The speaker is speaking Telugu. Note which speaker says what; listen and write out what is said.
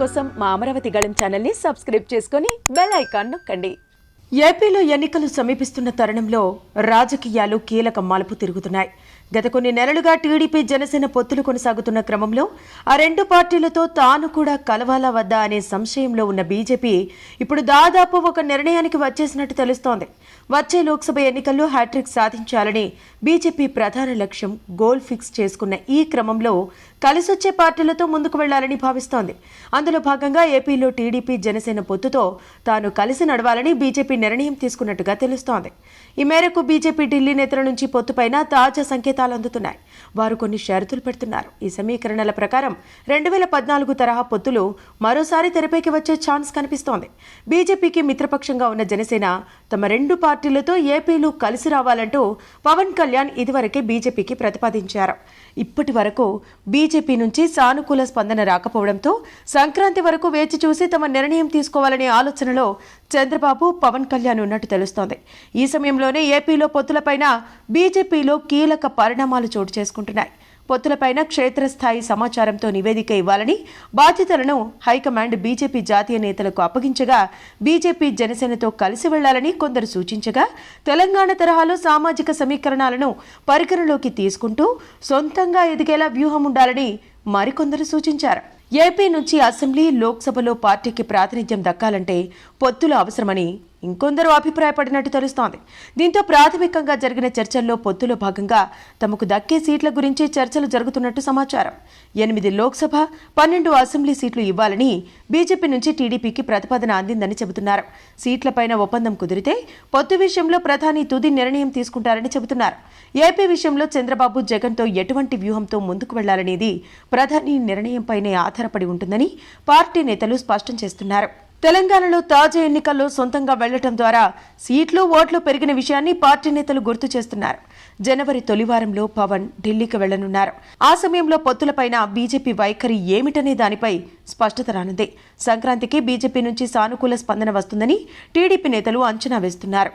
Speaker 1: కోసం మా అమరావతి గళం ఛానల్ని సబ్స్క్రైబ్ చేసుకొని బెల్ ఐకాన్ నొక్కండి.
Speaker 2: ఏపీలో ఎన్నికలు సమీపిస్తున్న తరుణంలో రాజకీయాలు కీలక మలుపు తిరుగుతున్నాయి. గత కొన్ని నెలలుగా టీడీపీ జనసేన పొత్తులు కొనసాగుతున్న క్రమంలో ఆ రెండు పార్టీలతో తాను కూడా కలవాలా వద్దా అనే సంశయంలో ఉన్న బీజేపీ ఇప్పుడు దాదాపు ఒక నిర్ణయానికి వచ్చేసినట్టు తెలుస్తోంది. వచ్చే లోక్సభ ఎన్నికల్లో హ్యాట్రిక్ సాధించాలని బీజేపీ ప్రధాన లక్ష్యం గోల్ ఫిక్స్ చేసుకున్న ఈ క్రమంలో కలిసొచ్చే పార్టీలతో ముందుకు వెళ్ళాలని భావిస్తోంది. అందులో భాగంగా ఏపీలో టీడీపీ జనసేన పొత్తుతో తాను కలిసి నడవాలని బీజేపీ నిర్ణయం తీసుకున్నట్టుగా తెలుస్తోంది. ఈ మేరకు బీజేపీ ఢిల్లీ నేతల నుంచి పొత్తుపైన తాజా సంకేతాలు అందుతున్నాయి. వారు కొన్ని షరతులు పెడుతున్నారు. ఈ సమీకరణల ప్రకారం రెండు వేల పద్నాలుగు తరహా పొత్తులు మరోసారి తెరపైకి వచ్చే ఛాన్స్ కనిపిస్తోంది. బీజేపీకి మిత్రపక్షంగా ఉన్న జనసేన తమ రెండు పార్టీలతో ఏపీలు కలిసి రావాలంటూ పవన్ కళ్యాణ్ ఇదివరకే బీజేపీకి ప్రతిపాదించారు. ఇప్పటి వరకు బీజేపీ నుంచి సానుకూల స్పందన రాకపోవడంతో సంక్రాంతి వరకు వేచి చూసి తమ నిర్ణయం తీసుకోవాలనే ఆలోచనలో చంద్రబాబు పవన్ కళ్యాణ్ ఉన్నట్టు తెలుస్తోంది. ఈ సమయంలోనే ఏపీలో పొత్తులపైన బీజేపీలో కీలక పరిణామాలు చోటు చేసుకుంటున్నాయి. పొత్తులపైన క్షేత్రస్థాయి సమాచారంతో నివేదిక ఇవ్వాలని బాధ్యతలను హైకమాండ్ బీజేపీ జాతీయ నేతలకు అప్పగించగా బీజేపీ జనసేనతో కలిసి వెళ్ళాలని కొందరు సూచించగా తెలంగాణ తరహాలో సామాజిక సమీకరణాలను పరిగణలోకి తీసుకుంటూ సొంతంగా ఎదిగేలా వ్యూహం ఉండాలని మరికొందరు సూచించారు. ఏపీ నుంచి అసెంబ్లీ లోక్సభలో పార్టీకి ప్రాతినిధ్యం దక్కాలంటే పొత్తులు అవసరమని ఇంకొందరు అభిప్రాయపడినట్టు తెలుస్తోంది. దీంతో ప్రాథమికంగా జరిగిన చర్చల్లో పొత్తులో భాగంగా తమకు దక్కే సీట్ల గురించి చర్చలు జరుగుతున్నట్టు సమాచారం. ఎనిమిది లోక్సభ పన్నెండు అసెంబ్లీ సీట్లు ఇవ్వాలని బీజేపీ నుంచి టీడీపీకి ప్రతిపాదన అందిందని చెబుతున్నారు. సీట్లపైన ఒప్పందం కుదిరితే పొత్తు విషయంలో ప్రధాని తుది నిర్ణయం తీసుకుంటారని చెబుతున్నారు. ఏపీ విషయంలో చంద్రబాబు జగన్తో ఎటువంటి వ్యూహంతో ముందుకు వెళ్ళాలనేది ప్రధాని నిర్ణయంపైనే ఆధారపడి ఉంటుందని పార్టీ నేతలు స్పష్టం చేస్తున్నారు. తెలంగాణలో తాజా ఎన్నికల్లో సొంతంగా వెళ్ళటం ద్వారా సీట్లు ఓట్లు పెరిగిన విషయాన్ని పార్టీ నేతలు గుర్తు చేస్తున్నారు. జనవరి తొలివారంలో పవన్ ఢిల్లీకి వెళ్ళనున్నారు. ఆ సమయంలో పొత్తులపైన బీజేపీ వైఖరి ఏమిటనే దానిపై స్పష్టత రానుంది. సంక్రాంతికి బీజేపీ నుంచి సానుకూల స్పందన వస్తుందని టీడీపీ నేతలు అంచనా వేస్తున్నారు.